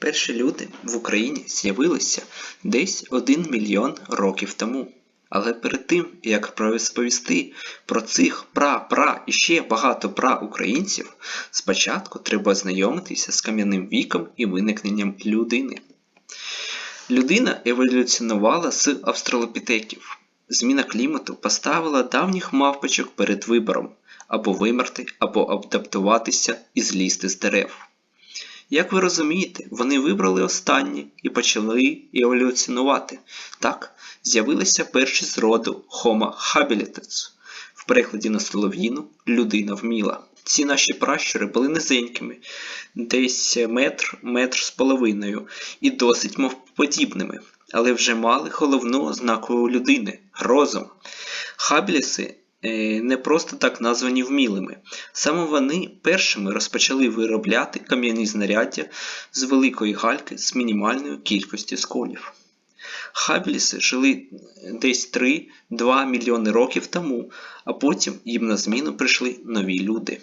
Перші люди в Україні з'явилися десь 1 мільйон років тому. Але перед тим, як розповісти про цих пра-пра і ще багато пра-українців, спочатку треба ознайомитися з кам'яним віком і виникненням людини. Людина еволюціонувала з австралопітеків. Зміна клімату поставила давніх мавпочок перед вибором або вимерти, або адаптуватися і злізти з дерев. Як ви розумієте, вони вибрали останнє і почали еволюціонувати. Так, з'явилися перші з роду Homo habilis. В перекладі на солов'їну людина вміла. Ці наші пращури були низенькими, десь метр, метр з половиною, і досить мовподібними, але вже мали головну ознаку людини розум. Хабіліси не просто так названі вмілими. Саме вони першими розпочали виробляти кам'яні знаряддя з великої гальки з мінімальною кількістю сколів. Хабіліси жили десь 3-2 мільйони років тому, а потім їм на зміну прийшли нові люди.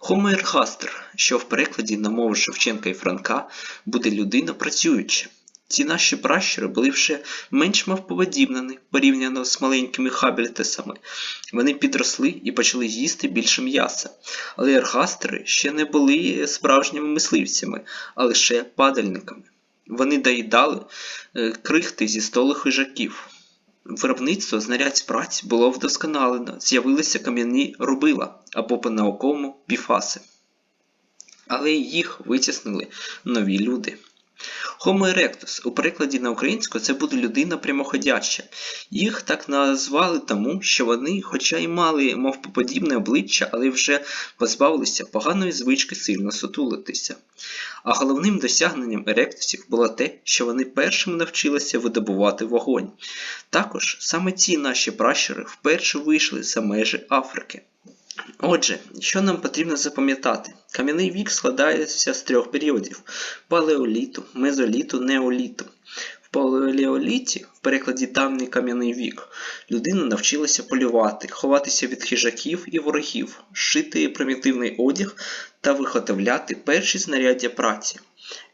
Homo ergaster, що в перекладі на мову Шевченка і Франка буде людина працююча. Ці наші пращури були вже менш мавподібнені порівняно з маленькими хабілітесами. Вони підросли і почали їсти більше м'яса. Але ергастери ще не були справжніми мисливцями, а лише падальниками. Вони доїдали е, крихти зі столу хижаків. Виробництво знарядь праць було вдосконалено, з'явилися кам'яні рубила або по-науковому біфаси. Але їх витіснили нові люди. Homo erectus у перекладі на українську це буде людина прямоходяща. Їх так назвали тому, що вони, хоча й мали мовпоподібне обличчя, але вже позбавилися поганої звички сильно сутулитися. А головним досягненням еректусів було те, що вони першими навчилися видобувати вогонь. Також саме ці наші пращури вперше вийшли за межі Африки. Отже, що нам потрібно запам'ятати? Кам'яний вік складається з трьох періодів: палеоліту, мезоліту, неоліту. В палеоліті, в перекладі давній кам'яний вік, людина навчилася полювати, ховатися від хижаків і ворогів, шити примітивний одяг та виготовляти перші знаряддя праці.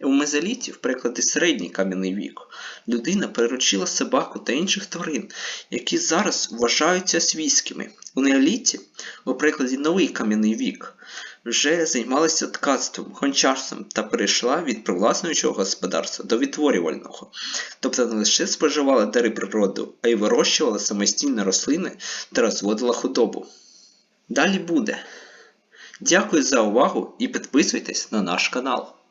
У мезоліті, в перекладі середній кам'яний вік, людина приручила собаку та інших тварин, які зараз вважаються свійськими. У неоліті, у прикладі новий кам'яний вік, вже займалася ткацтвом, гончарством та перейшла від привласнюючого господарства до відтворювального, тобто не лише споживала дари природу, а й вирощувала самостійно рослини та розводила худобу. Далі буде. Дякую за увагу і підписуйтесь на наш канал.